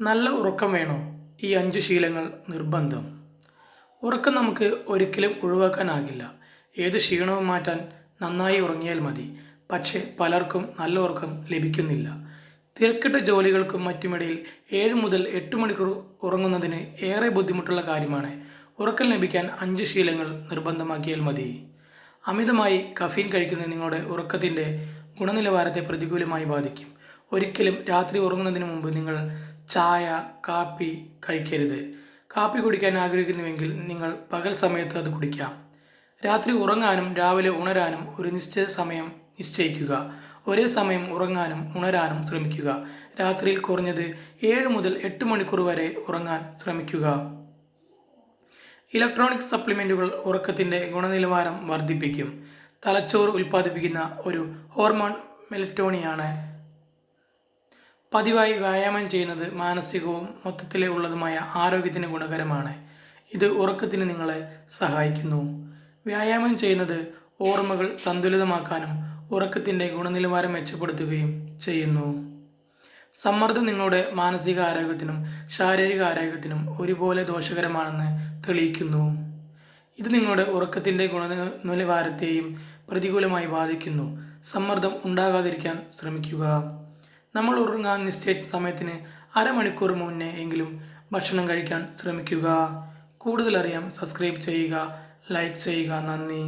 നല്ല ഉറക്കം വേണോ? ഈ അഞ്ച് ശീലങ്ങൾ നിർബന്ധം. ഉറക്കം നമുക്ക് ഒരിക്കലും ഒഴിവാക്കാനാകില്ല. ഏത് ക്ഷീണവും മാറ്റാൻ നന്നായി ഉറങ്ങിയാൽ മതി. പക്ഷേ പലർക്കും നല്ല ഉറക്കം ലഭിക്കുന്നില്ല. തിരക്കിട്ട ജോലികൾക്കും മറ്റുമിടയിൽ ഏഴ് മുതൽ എട്ട് മണിക്കൂർ ഉറങ്ങുന്നതിന് ഏറെ ബുദ്ധിമുട്ടുള്ള കാര്യമാണ്. ഉറക്കം ലഭിക്കാൻ അഞ്ച് ശീലങ്ങൾ നിർബന്ധമാക്കിയാൽ മതി. അമിതമായി കഫീൻ കഴിക്കുന്നത് നിങ്ങളുടെ ഉറക്കത്തിന്റെ ഗുണനിലവാരത്തെ പ്രതികൂലമായി ബാധിക്കും. ഒരിക്കലും രാത്രി ഉറങ്ങുന്നതിന് മുമ്പ് നിങ്ങൾ ചായ കാപ്പി കഴിക്കരുത്. കാപ്പി കുടിക്കാൻ ആഗ്രഹിക്കുന്നുവെങ്കിൽ നിങ്ങൾ പകൽ സമയത്ത് അത് കുടിക്കാം. രാത്രി ഉറങ്ങാനും രാവിലെ ഉണരാനും ഒരു നിശ്ചിത സമയം നിശ്ചയിക്കുക. ഒരേ സമയം ഉറങ്ങാനും ഉണരാനും ശ്രമിക്കുക. രാത്രിയിൽ കുറഞ്ഞത് ഏഴ് മുതൽ എട്ട് മണിക്കൂർ വരെ ഉറങ്ങാൻ ശ്രമിക്കുക. ഇലക്ട്രോണിക് സപ്ലിമെന്റുകൾ ഉറക്കത്തിന്റെ ഗുണനിലവാരം വർദ്ധിപ്പിക്കും. തലച്ചോറ് ഉൽപ്പാദിപ്പിക്കുന്ന ഒരു ഹോർമോൺ മെലറ്റോണിയാണ് പതിവായി വ്യായാമം ചെയ്യുന്നത് മാനസികവും മൊത്തത്തിലെ ഉള്ളതുമായ ആരോഗ്യത്തിന് ഗുണകരമാണ്. ഇത് ഉറക്കത്തിന് നിങ്ങളെ സഹായിക്കുന്നു. വ്യായാമം ചെയ്യുന്നത് ഓർമ്മകൾ സന്തുലിതമാക്കാനും ഉറക്കത്തിന്റെ ഗുണനിലവാരം മെച്ചപ്പെടുത്തുകയും ചെയ്യുന്നു. സമ്മർദ്ദം നിങ്ങളുടെ മാനസിക ആരോഗ്യത്തിനും ശാരീരിക ആരോഗ്യത്തിനും ഒരുപോലെ ദോഷകരമാണെന്ന് തെളിയിക്കുന്നു. ഇത് നിങ്ങളുടെ ഉറക്കത്തിന്റെ ഗുണനിലവാരത്തെയും പ്രതികൂലമായി ബാധിക്കുന്നു. സമ്മർദ്ദം ഉണ്ടാകാതിരിക്കാൻ ശ്രമിക്കുക. നമ്മൾ ഉറങ്ങാൻ നിശ്ചയിച്ച സമയത്തിന് അരമണിക്കൂർ മുന്നേ എങ്കിലും ഭക്ഷണം കഴിക്കാൻ ശ്രമിക്കുക. കൂടുതൽ അറിയാം സബ്സ്ക്രൈബ് ചെയ്യുക ലൈക്ക് ചെയ്യുക. നന്ദി.